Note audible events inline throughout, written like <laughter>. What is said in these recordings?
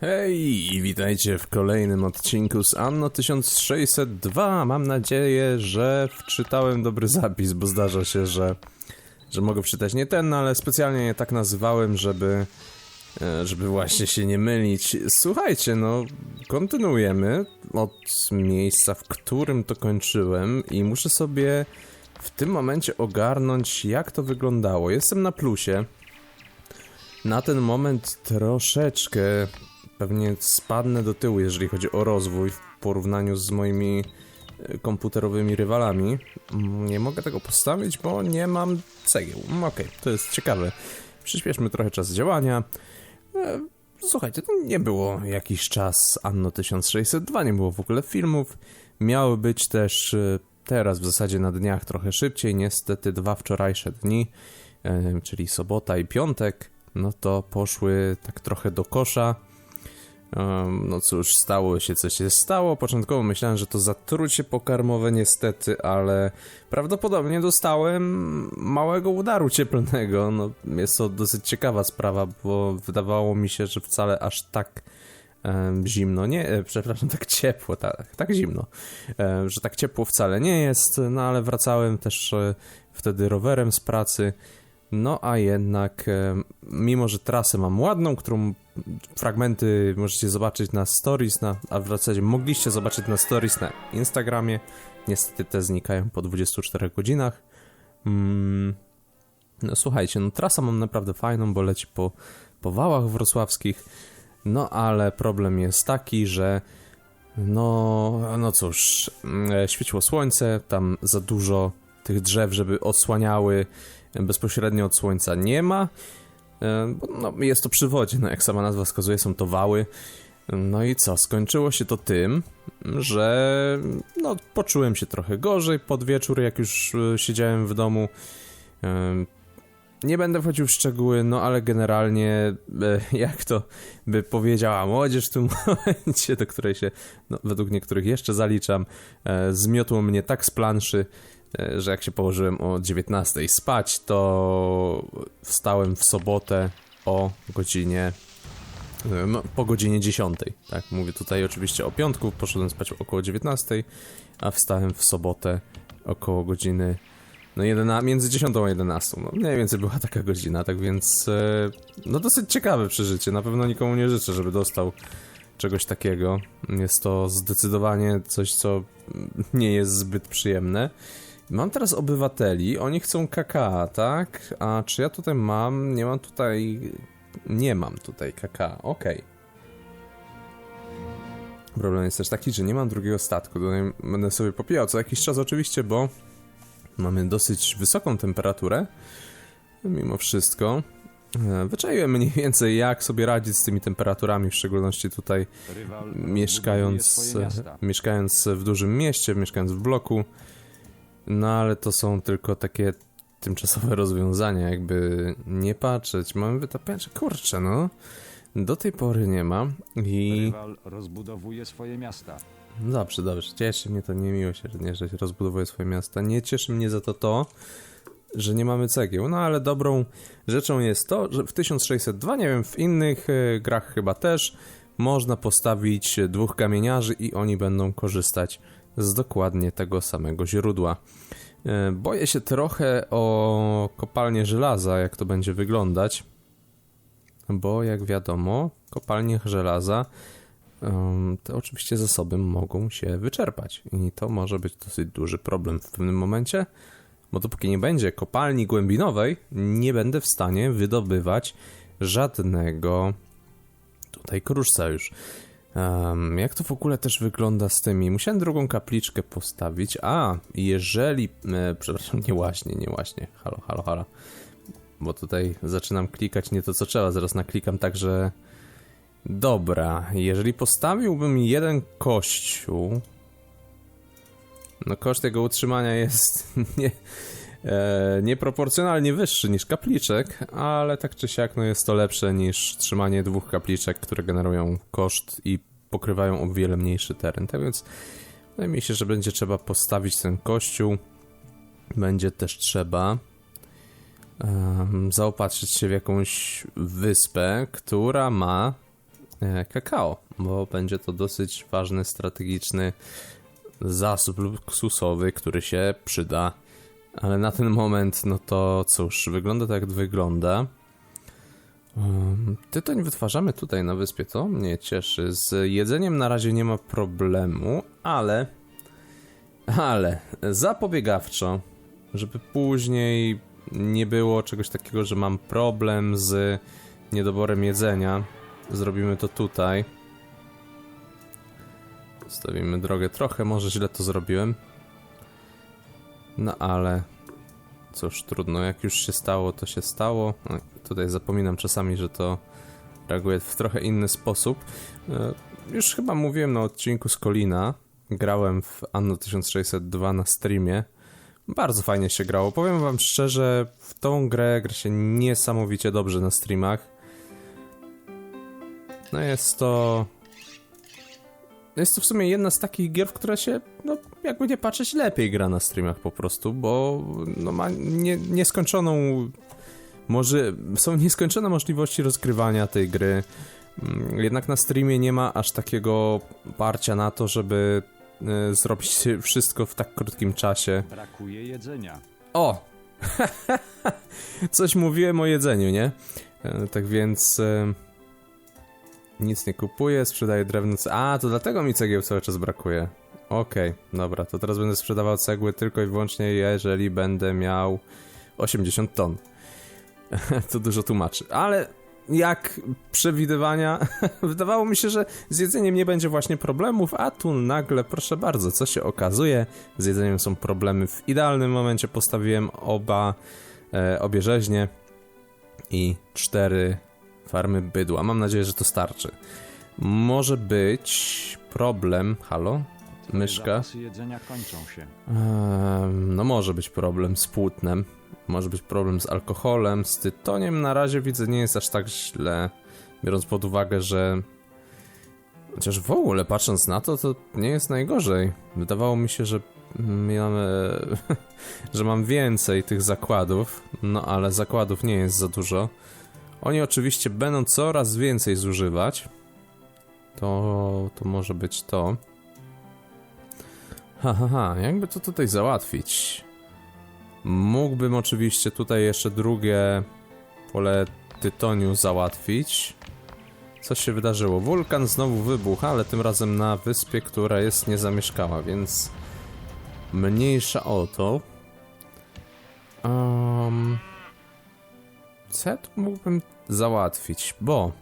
Hej i witajcie w kolejnym odcinku z Anno 1602. Mam nadzieję, że wczytałem dobry zapis, bo zdarza się, że, że mogę wczytać nie ten, ale specjalnie je tak nazywałem, żeby, e, żeby właśnie się nie mylić. Słuchajcie, no, kontynuujemy od miejsca, w którym to kończyłem i muszę sobie w tym momencie ogarnąć, jak to wyglądało. Jestem na plusie. Na ten moment troszeczkę pewnie spadnę do tyłu, jeżeli chodzi o rozwój w porównaniu z moimi e, komputerowymi rywalami. Mm, Nie mogę tego postawić, bo nie mam cegieł. Mm, Okej, to jest ciekawe. Przyspieszmy trochę czas działania. E, Słuchajcie, to nie było jakiś czas Anno 1602, nie było w ogóle filmów. Miały być też e, teraz w zasadzie na dniach trochę szybciej, niestety dwa wczorajsze dni, czyli sobota i piątek, no to poszły tak trochę do kosza. Um, no cóż, stało się co się stało. Początkowo myślałem, że to zatrucie pokarmowe niestety, ale prawdopodobnie dostałem małego udaru cieplnego. No, jest to dosyć ciekawa sprawa, bo wydawało mi się, że wcale aż tak em, zimno, nie, e, przepraszam, <laughs> tak ciepło, tak, tak zimno, że tak ciepło wcale nie jest, no ale wracałem też e, wtedy rowerem z pracy. No a jednak, e, mimo że trasę mam ładną, którą fragmenty możecie zobaczyć na stories, na, a w zasadzie mogliście zobaczyć na stories na Instagramie, niestety te znikają po 24 godzinach. Mm, no słuchajcie, no trasa mam naprawdę fajną, bo leci po, po wałach wrocławskich, no ale problem jest taki, że no, no cóż, mm, świeciło słońce, tam za dużo tych drzew, żeby odsłaniały bezpośrednio od słońca nie ma. E, No, jest to przy wodzie, no jak sama nazwa wskazuje, są to wały. No i co? Skończyło się to tym, że no, poczułem się trochę gorzej pod wieczór, jak już e, siedziałem w domu. E, Nie będę wchodził w szczegóły, no ale generalnie, jak to by powiedziała młodzież w tym <laughs> momencie, do której się no, według niektórych jeszcze zaliczam, zmiotło mnie tak z planszy, że jak się położyłem o 19 spać, to wstałem w sobotę o godzinie e, no, po godzinie 10, tak, mówię tutaj oczywiście o piątku, poszedłem spać około 19, a wstałem w sobotę około godziny no 11, między 10 a 11, no mniej więcej była taka godzina, tak więc e, no dosyć ciekawe przeżycie, na pewno nikomu nie życzę, żeby dostał czegoś takiego. Jest to zdecydowanie coś, co nie jest zbyt przyjemne. Mam teraz obywateli, oni chcą KK, tak? A czy ja tutaj mam? Nie mam tutaj... Nie mam tutaj KK, okej. Problem jest też taki, że nie mam drugiego statku, tutaj będę sobie popijał co jakiś czas oczywiście, bo mamy dosyć wysoką temperaturę, mimo wszystko. E, Wyczaiłem mniej więcej jak sobie radzić z tymi temperaturami, w szczególności tutaj mieszkając, mieszkając w dużym mieście, mieszkając w bloku. No ale to są tylko takie tymczasowe rozwiązania, jakby nie patrzeć. Mamy wytapiacze, kurczę no. Do tej pory nie ma i... Rywal rozbudowuje swoje miasta. Dobrze, dobrze. Cieszy mnie to niemiłosiernie, że się rozbudowuje swoje miasta. Nie cieszy mnie za to to, że nie mamy cegieł. No ale dobrą rzeczą jest to, że w 1602, nie wiem, w innych e, grach chyba też, można postawić dwóch kamieniarzy i oni będą korzystać z dokładnie tego samego źródła. E, Boję się trochę o kopalnię żelaza, jak to będzie wyglądać, bo jak wiadomo, kopalnie żelaza te oczywiście zasoby mogą się wyczerpać i to może być dosyć duży problem w pewnym momencie, bo dopóki nie będzie kopalni głębinowej, nie będę w stanie wydobywać żadnego tutaj kruszca już. Ym, jak to w ogóle też wygląda z tymi? Musiałem drugą kapliczkę postawić. A, jeżeli. E, przepraszam, <laughs> nie właśnie, nie właśnie. Halo, halo, halo. Bo tutaj zaczynam klikać nie to co trzeba, zaraz naklikam tak, że Dobra, jeżeli postawiłbym jeden kościół, no koszt jego utrzymania jest <laughs> nie, e, nieproporcjonalnie wyższy niż kapliczek, ale tak czy siak no jest to lepsze niż trzymanie dwóch kapliczek, które generują koszt i pokrywają o wiele mniejszy teren. Tak więc wydaje mi się, że będzie trzeba postawić ten kościół. Będzie też trzeba zaopatrzyć się w jakąś wyspę, która ma e, kakao, bo będzie to dosyć ważny, strategiczny zasób luksusowy, który się przyda. Ale na ten moment, no to cóż, wygląda tak jak wygląda. Tytoń wytwarzamy tutaj na wyspie, to mnie cieszy. Z jedzeniem na razie nie ma problemu, ale. Ale zapobiegawczo, żeby później nie było czegoś takiego, że mam problem z niedoborem jedzenia, zrobimy to tutaj. Stawimy drogę trochę, może źle to zrobiłem. No ale cóż, trudno, jak już się stało, to się stało. No, tutaj zapominam czasami, że to reaguje w trochę inny sposób. E, Już chyba mówiłem na odcinku z Kolina. Grałem w Anno 1602 na streamie. Bardzo fajnie się grało. Powiem wam szczerze, w tą grę gra się niesamowicie dobrze na streamach. No jest to... Jest to w sumie jedna z takich gier, w które się, no jakby nie patrzeć, lepiej gra na streamach po prostu, bo no, ma nie, nieskończoną... Może są nieskończone możliwości rozgrywania tej gry. Mm, Jednak na streamie nie ma aż takiego parcia na to, żeby e, zrobić wszystko w tak krótkim czasie. Brakuje jedzenia. O! <laughs> Coś mówiłem o jedzeniu, nie? E, Tak więc. E, nic nie kupuję, sprzedaję drewno. A, to dlatego mi cegieł cały czas brakuje. Okej, dobra, to teraz będę sprzedawał cegły tylko i wyłącznie, jeżeli będę miał 80 ton. <laughs> to dużo tłumaczy. Ale jak przewidywania, <laughs> wydawało mi się, że z jedzeniem nie będzie właśnie problemów, a tu nagle, proszę bardzo, co się okazuje, z jedzeniem są problemy. W idealnym momencie postawiłem oba, e, obie rzeźnie i cztery farmy bydła. Mam nadzieję, że to starczy. Może być problem. Halo? Myszka? Jedzenia kończą się. No może być problem z płótnem, może być problem z alkoholem, z tytoniem na razie widzę nie jest aż tak źle, biorąc pod uwagę, że chociaż w ogóle patrząc na to, to nie jest najgorzej. Wydawało mi się, że miałem, <laughs> że mam więcej tych zakładów, no ale zakładów nie jest za dużo. Oni oczywiście będą coraz więcej zużywać. To, to może być to. Ha, ha, ha, jakby to tutaj załatwić? Mógłbym oczywiście tutaj jeszcze drugie pole tytoniu załatwić. Co się wydarzyło? Wulkan znowu wybuchł, ale tym razem na wyspie, która jest niezamieszkała, więc mniejsza o to. Um, co ja tu mógłbym załatwić? Bo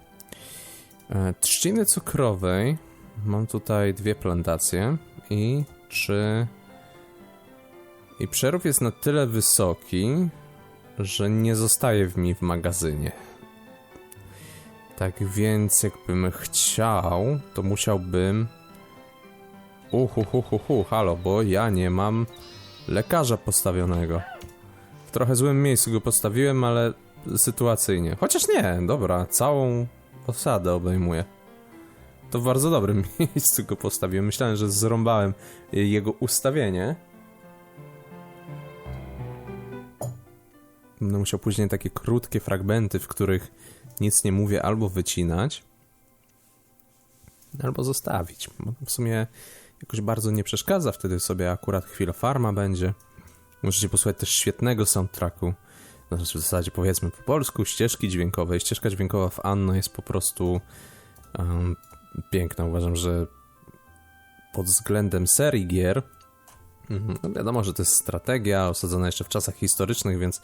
e, trzciny cukrowej mam tutaj dwie plantacje i czy i przerób jest na tyle wysoki, że nie zostaje w mi w magazynie. Tak więc jakbym chciał, to musiałbym Uhuhuhuhu, halo, bo ja nie mam lekarza postawionego. W trochę złym miejscu go postawiłem, ale sytuacyjnie. Chociaż nie, dobra, całą osadę obejmuje. To w bardzo dobrym <laughs> miejscu go postawiłem. Myślałem, że zrąbałem jego ustawienie. Będę musiał później takie krótkie fragmenty, w których nic nie mówię, albo wycinać, albo zostawić. W sumie jakoś bardzo nie przeszkadza, wtedy sobie akurat chwila farma będzie. Możecie posłuchać też świetnego soundtracku. Znaczy w zasadzie powiedzmy po polsku, ścieżki dźwiękowej. Ścieżka dźwiękowa w Anno jest po prostu um, piękna. Uważam, że pod względem serii gier, mhm, no wiadomo, że to jest strategia osadzona jeszcze w czasach historycznych, więc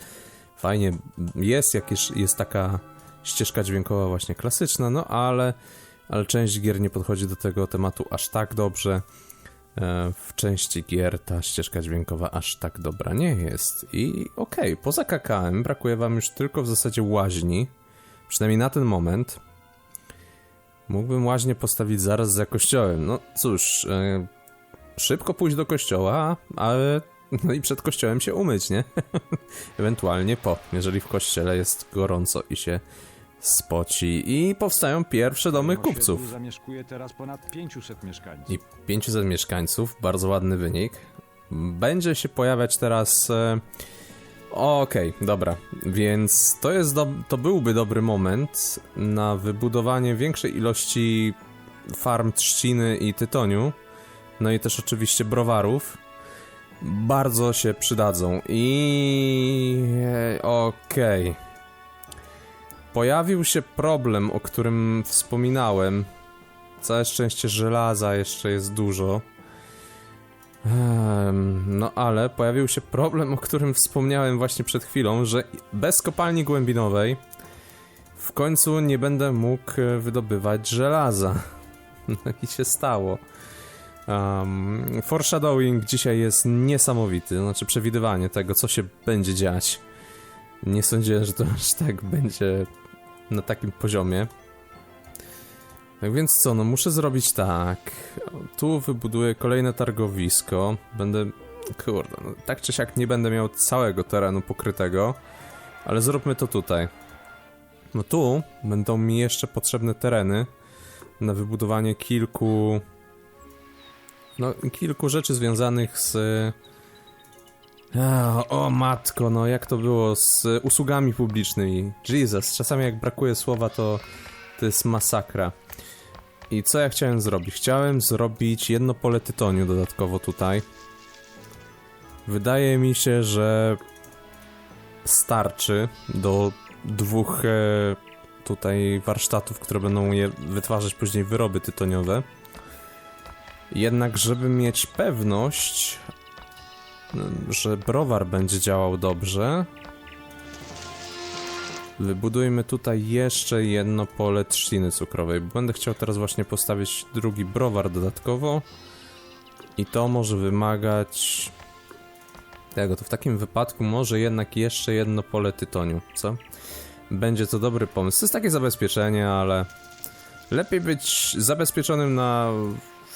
fajnie jest, jak jest, taka ścieżka dźwiękowa właśnie klasyczna, no ale, ale część gier nie podchodzi do tego tematu aż tak dobrze. E, W części gier ta ścieżka dźwiękowa aż tak dobra nie jest. I okej, poza KKM brakuje wam już tylko w zasadzie łaźni. Przynajmniej na ten moment. Mógłbym łaźnię postawić zaraz za kościołem. No cóż, e, szybko pójść do kościoła, ale no i przed kościołem się umyć, nie? <laughs> Ewentualnie po, jeżeli w kościele jest gorąco i się spoci. I powstają pierwsze domy kupców. zamieszkuje teraz ponad 500 mieszkańców. I 500 mieszkańców, bardzo ładny wynik. Będzie się pojawiać teraz e, Okej, dobra. Więc to jest do, to byłby dobry moment na wybudowanie większej ilości farm trzciny i tytoniu. No i też oczywiście browarów. Bardzo się przydadzą. I e, okej. Pojawił się problem, o którym wspominałem. Całe szczęście żelaza jeszcze jest dużo. No ale pojawił się problem, o którym wspomniałem właśnie przed chwilą, że bez kopalni głębinowej w końcu nie będę mógł e, wydobywać żelaza. No <laughs> i się stało. Um, foreshadowing dzisiaj jest niesamowity, znaczy przewidywanie tego, co się będzie dziać. Nie sądziłem, że to aż tak będzie na takim poziomie. Tak więc co, no muszę zrobić tak. Tu wybuduję kolejne targowisko. Będę. Kurde, no, tak czy siak nie będę miał całego terenu pokrytego, ale zróbmy to tutaj. No tu będą mi jeszcze potrzebne tereny na wybudowanie kilku. No, kilku rzeczy związanych z. O matko, no jak to było z usługami publicznymi. Jesus, czasami jak brakuje słowa, to to jest masakra. I co ja chciałem zrobić? Chciałem zrobić jedno pole tytoniu dodatkowo tutaj. Wydaje mi się, że starczy do dwóch e, tutaj warsztatów, które będą je wytwarzać później wyroby tytoniowe. Jednak, żeby mieć pewność, że browar będzie działał dobrze, Wybudujmy tutaj jeszcze jedno pole trzciny cukrowej, będę chciał teraz właśnie postawić drugi browar dodatkowo i to może wymagać tego, to w takim wypadku może jednak jeszcze jedno pole tytoniu, co? Będzie to dobry pomysł. To jest takie zabezpieczenie, ale lepiej być zabezpieczonym na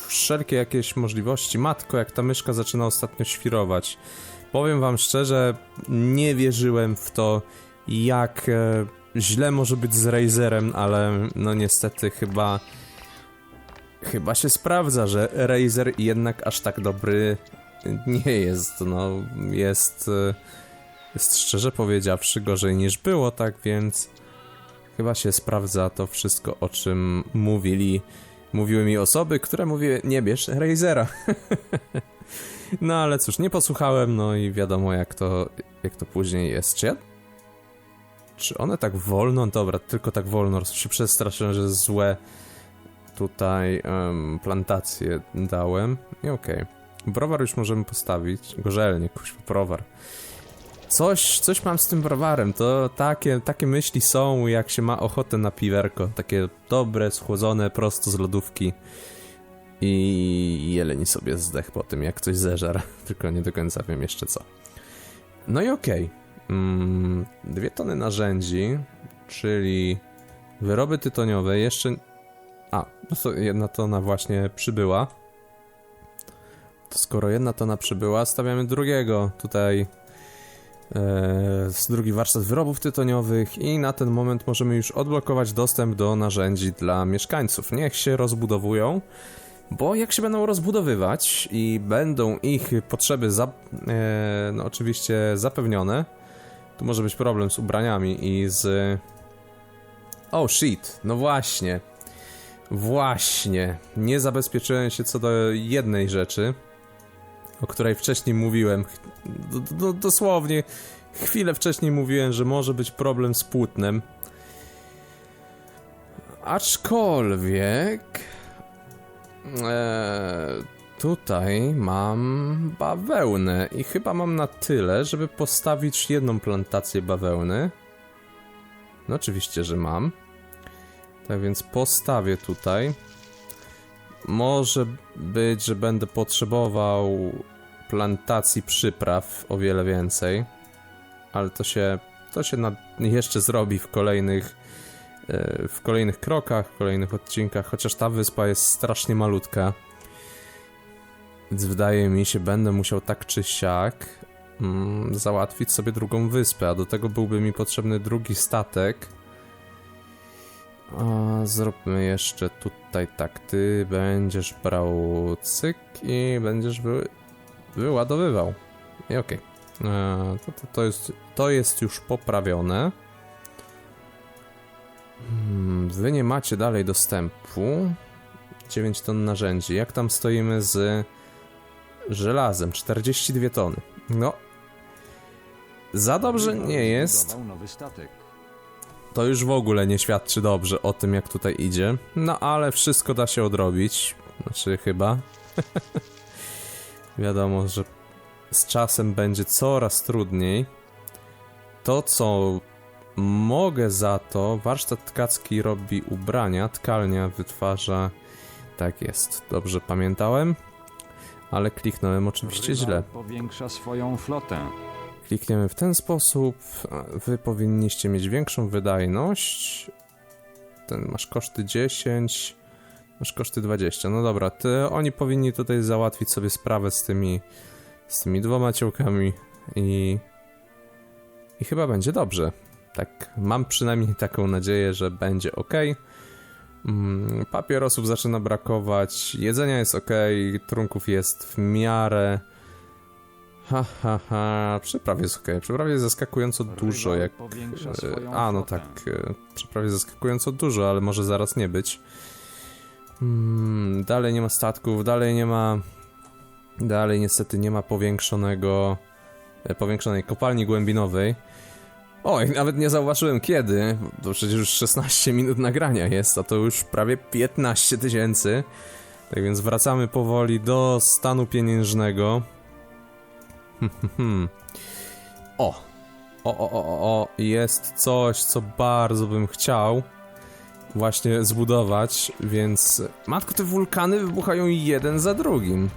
wszelkie jakieś możliwości. Matko, jak ta myszka zaczyna ostatnio świrować. Powiem wam szczerze, nie wierzyłem w to, jak e, źle może być z Razerem, ale no niestety chyba chyba się sprawdza, że Razer jednak aż tak dobry nie jest, no jest e, jest szczerze powiedziawszy gorzej niż było, tak więc chyba się sprawdza to wszystko o czym mówili mówiły mi osoby, które mówiły nie bierz Razera. <laughs> no ale cóż, nie posłuchałem, no i wiadomo jak to jak to później jest. Czy ja czy one tak wolno? Dobra, tylko tak wolno. Się przestraszyłem, że złe tutaj em, plantacje dałem. I okej. Browar już możemy postawić. Gorzelnie, kuźwa, browar. Coś, coś mam z tym browarem. To takie, takie myśli są, jak się ma ochotę na piwerko. Takie dobre, schłodzone, prosto z lodówki. I jeleni sobie zdech po tym, jak coś zeżar. <laughs> Tylko nie do końca wiem jeszcze co. No i okej. Mm, dwie tony narzędzi, czyli wyroby tytoniowe, jeszcze... A, no to jedna tona właśnie przybyła. To skoro jedna tona przybyła, stawiamy drugiego tutaj drugi warsztat wyrobów tytoniowych i na ten moment możemy już odblokować dostęp do narzędzi dla mieszkańców. Niech się rozbudowują, bo jak się będą rozbudowywać i będą ich potrzeby za, e, no oczywiście zapewnione, tu może być problem z ubraniami i z... Oh shit, no właśnie. Właśnie. Nie zabezpieczyłem się co do jednej rzeczy, o której wcześniej mówiłem. D dosłownie chwilę wcześniej mówiłem, że może być problem z płótnem. Aczkolwiek... Eee, Tutaj mam bawełnę i chyba mam na tyle, żeby postawić jedną plantację bawełny. No oczywiście, że mam. Tak więc postawię tutaj. Może być, że będę potrzebował plantacji przypraw o wiele więcej. Ale to się, to się na, jeszcze zrobi w kolejnych, e, w kolejnych krokach, w kolejnych odcinkach. Chociaż ta wyspa jest strasznie malutka. Więc wydaje mi się, będę musiał tak czy siak mm, załatwić sobie drugą wyspę, a do tego byłby mi potrzebny drugi statek. A, zróbmy jeszcze tutaj tak, ty będziesz brał cyk i będziesz wy, wyładowywał. I okej. Okay. To, to, to, jest, to jest już poprawione. Hmm, Wy nie macie dalej dostępu. 9 ton narzędzi. Jak tam stoimy z żelazem? 42 tony. No. Za dobrze nie jest. To już w ogóle nie świadczy dobrze o tym, jak tutaj idzie. No ale wszystko da się odrobić. Znaczy, chyba. <laughs> Wiadomo, że z czasem będzie coraz trudniej. To, co mogę za to, warsztat tkacki robi ubrania, tkalnia wytwarza. Tak jest, dobrze pamiętałem. Ale kliknąłem oczywiście Rywal źle. powiększa swoją flotę. Klikniemy w ten sposób. Wy powinniście mieć większą wydajność. Ten masz koszty 10. Masz koszty 20. No dobra, ty, oni powinni tutaj załatwić sobie sprawę z tymi z tymi dwoma ciołkami i i chyba będzie dobrze. Tak, mam przynajmniej taką nadzieję, że będzie ok. Mm, papierosów zaczyna brakować, jedzenia jest ok, trunków jest w miarę. Ha, ha, ha. Przypraw jest okej. Przypraw jest zaskakująco dużo, jak... e, A, no tak. e, Przypraw jest zaskakująco dużo, ale może zaraz nie być. Mm, dalej nie ma statków, dalej nie ma... Dalej niestety nie ma powiększonego... e, Powiększonej kopalni głębinowej. Oj, nawet nie zauważyłem kiedy. To przecież już 16 minut nagrania jest, a to już prawie 15 tysięcy. Tak więc wracamy powoli do stanu pieniężnego. <laughs> O, o, o, o, o, jest coś, co bardzo bym chciał właśnie zbudować, więc... Matko, te wulkany wybuchają jeden za drugim.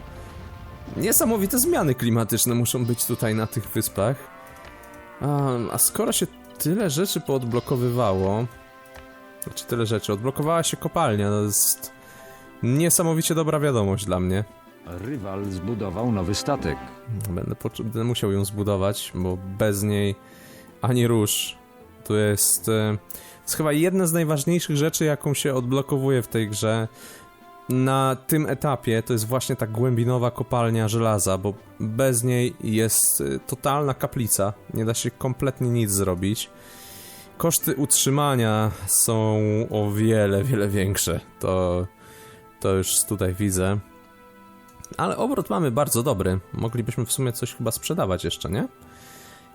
Niesamowite zmiany klimatyczne muszą być tutaj na tych wyspach. A, a skoro się tyle rzeczy poodblokowywało... Znaczy tyle rzeczy, odblokowała się kopalnia, to jest niesamowicie dobra wiadomość dla mnie. Rywal zbudował nowy statek. Będę, będę musiał ją zbudować, bo bez niej ani rusz. To jest, e, to jest chyba jedna z najważniejszych rzeczy, jaką się odblokowuje w tej grze. Na tym etapie to jest właśnie ta głębinowa kopalnia żelaza, bo bez niej jest e, totalna kaplica. Nie da się kompletnie nic zrobić. Koszty utrzymania są o wiele, wiele większe. To, to już tutaj widzę. Ale obrót mamy bardzo dobry. Moglibyśmy w sumie coś chyba sprzedawać jeszcze, nie?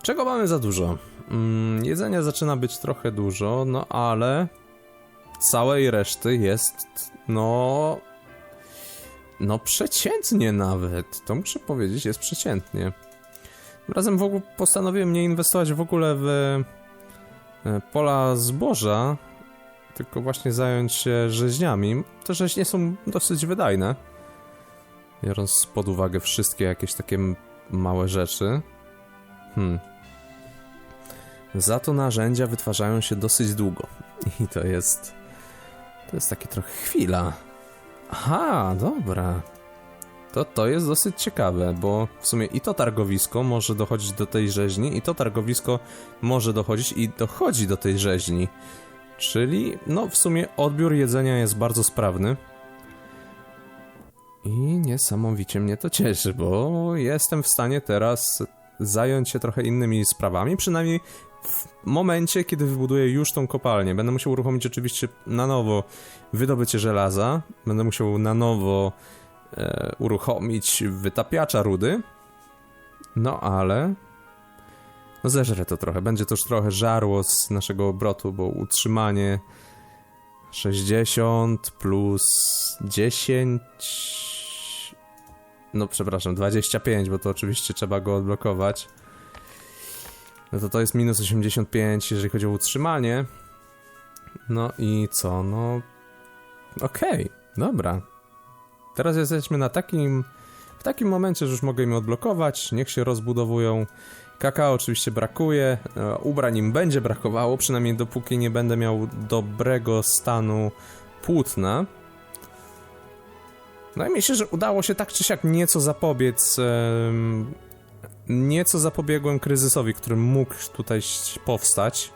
Czego mamy za dużo? Mm, jedzenia zaczyna być trochę dużo, no ale całej reszty jest, no... No przeciętnie nawet. To muszę powiedzieć, jest przeciętnie. Razem w ogóle postanowiłem nie inwestować w ogóle w e, pola zboża, tylko właśnie zająć się rzeźniami. Te rzeźnie są dosyć wydajne biorąc pod uwagę wszystkie jakieś takie małe rzeczy. Hmm. Za to narzędzia wytwarzają się dosyć długo. <laughs> I to jest. To jest takie trochę chwila. Aha, dobra. To, to jest dosyć ciekawe, bo w sumie i to targowisko może dochodzić do tej rzeźni, i to targowisko może dochodzić i dochodzi do tej rzeźni. Czyli, no w sumie odbiór jedzenia jest bardzo sprawny. I niesamowicie mnie to cieszy, bo jestem w stanie teraz zająć się trochę innymi sprawami, przynajmniej w momencie, kiedy wybuduję już tą kopalnię. Będę musiał uruchomić oczywiście na nowo wydobycie żelaza, będę musiał na nowo e, uruchomić wytapiacza rudy, no ale no zeżrę to trochę, będzie to już trochę żarło z naszego obrotu, bo utrzymanie 60 plus 10. No, przepraszam, 25, bo to oczywiście trzeba go odblokować. No to to jest minus 85, jeżeli chodzi o utrzymanie. No i co? No. Okej, dobra. Teraz jesteśmy na takim. W takim momencie, że już mogę im odblokować. Niech się rozbudowują. Kakao oczywiście brakuje, e, ubrań im będzie brakowało, przynajmniej dopóki nie będę miał dobrego stanu płótna. No i myślę, że udało się tak czy siak nieco zapobiec. nieco zapobiegłem kryzysowi, który mógł tutaj powstać.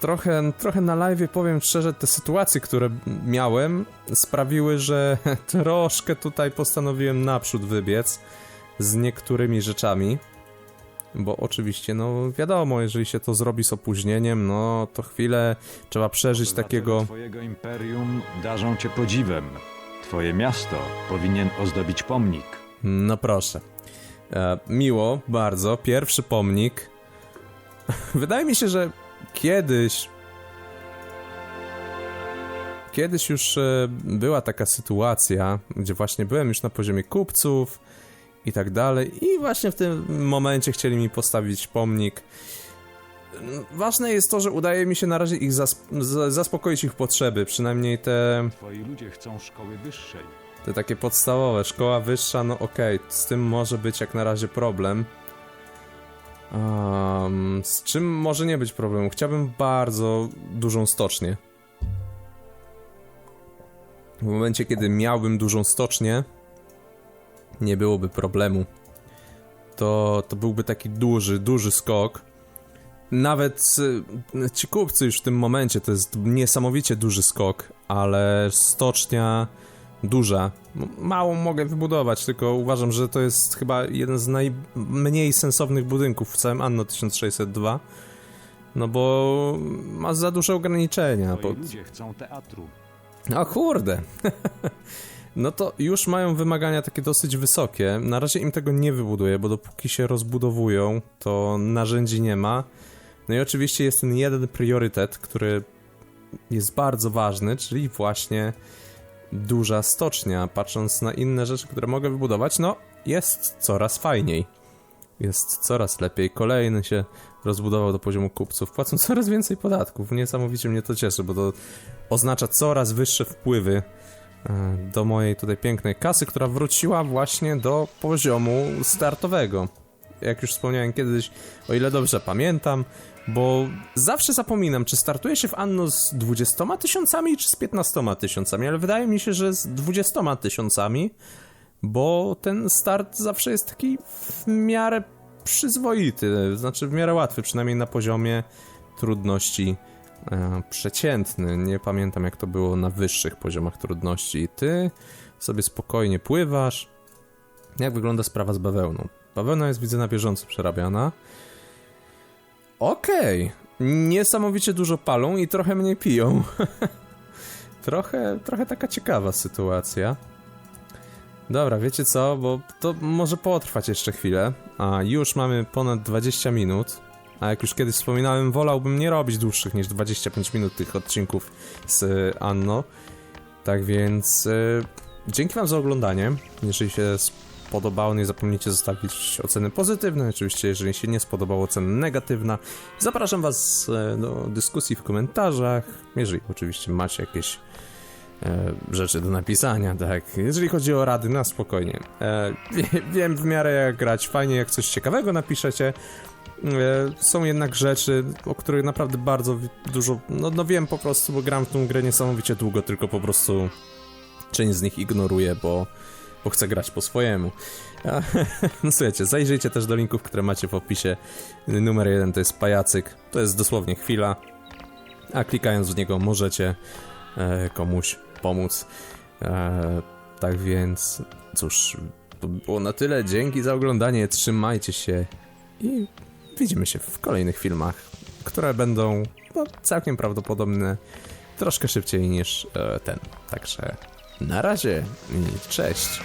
Trochę, trochę na live powiem szczerze, te sytuacje, które miałem, sprawiły, że <laughs> troszkę tutaj postanowiłem naprzód wybiec. z niektórymi rzeczami. Bo oczywiście, no wiadomo, jeżeli się to zrobi z opóźnieniem, no to chwilę trzeba przeżyć takiego. Twojego imperium darzą cię podziwem. Twoje miasto powinien ozdobić pomnik. No proszę. E, miło, bardzo. Pierwszy pomnik. <laughs> Wydaje mi się, że kiedyś. Kiedyś już e, była taka sytuacja, gdzie właśnie byłem już na poziomie kupców i tak dalej, i właśnie w tym momencie chcieli mi postawić pomnik. Ważne jest to, że udaje mi się na razie ich zasp- zaspokoić ich potrzeby, przynajmniej te Twoi ludzie chcą szkoły wyższej. te takie podstawowe, szkoła wyższa, no okej, z tym może być jak na razie problem. Um, z czym może nie być problemu? Chciałbym bardzo dużą stocznię. W momencie, kiedy miałbym dużą stocznię, nie byłoby problemu. To, to byłby taki duży, duży skok. Nawet ci kupcy już w tym momencie to jest niesamowicie duży skok, ale stocznia duża. Małą mogę wybudować, tylko uważam, że to jest chyba jeden z najmniej sensownych budynków w całym Anno 1602. No bo ma za duże ograniczenia. Bo... ludzie chcą teatru. O kurde. <laughs> No to już mają wymagania takie dosyć wysokie. Na razie im tego nie wybuduję, bo dopóki się rozbudowują, to narzędzi nie ma. No i oczywiście jest ten jeden priorytet, który jest bardzo ważny, czyli właśnie duża stocznia. Patrząc na inne rzeczy, które mogę wybudować, no jest coraz fajniej. Jest coraz lepiej. Kolejny się rozbudował do poziomu kupców. Płacą coraz więcej podatków. Niesamowicie mnie to cieszy, bo to oznacza coraz wyższe wpływy do mojej tutaj pięknej kasy, która wróciła właśnie do poziomu startowego. Jak już wspomniałem kiedyś, o ile dobrze pamiętam, bo zawsze zapominam, czy startuje się w Anno z 20 tysiącami, czy z 15 tysiącami, ale wydaje mi się, że z 20 tysiącami, bo ten start zawsze jest taki w miarę przyzwoity, znaczy w miarę łatwy, przynajmniej na poziomie trudności e, przeciętny. Nie pamiętam jak to było na wyższych poziomach trudności. Ty sobie spokojnie pływasz. Jak wygląda sprawa z bawełną? Bawełna jest widzę na bieżąco przerabiana. Okej. Niesamowicie dużo palą i trochę mniej piją. <laughs> trochę, trochę taka ciekawa sytuacja. Dobra, wiecie co, bo to może potrwać jeszcze chwilę. A już mamy ponad 20 minut. A jak już kiedyś wspominałem, wolałbym nie robić dłuższych niż 25 minut tych odcinków z y, Anno. Tak więc y, dzięki Wam za oglądanie. Jeżeli się spodobało, nie zapomnijcie zostawić oceny pozytywne. Oczywiście, jeżeli się nie spodobało, ocena negatywna. Zapraszam Was y, do dyskusji w komentarzach. Jeżeli oczywiście macie jakieś e, rzeczy do napisania, tak. Jeżeli chodzi o rady, na spokojnie. E, wie, <laughs> wiem w miarę jak grać, fajnie jak coś ciekawego napiszecie. E, są jednak rzeczy, o których naprawdę bardzo dużo, no, no wiem po prostu, bo gram w tą grę niesamowicie długo, tylko po prostu część z nich ignoruję, bo, bo chcę grać po swojemu. <laughs> No słuchajcie, zajrzyjcie też do linków, które macie w opisie. Numer jeden to jest pajacyk, to jest dosłownie chwila, a klikając w niego możecie e, komuś pomóc. E, tak więc, cóż, to było na tyle. Dzięki za oglądanie, trzymajcie się i widzimy się w kolejnych filmach, które będą no, całkiem prawdopodobne troszkę szybciej niż e, ten. Także na razie i cześć.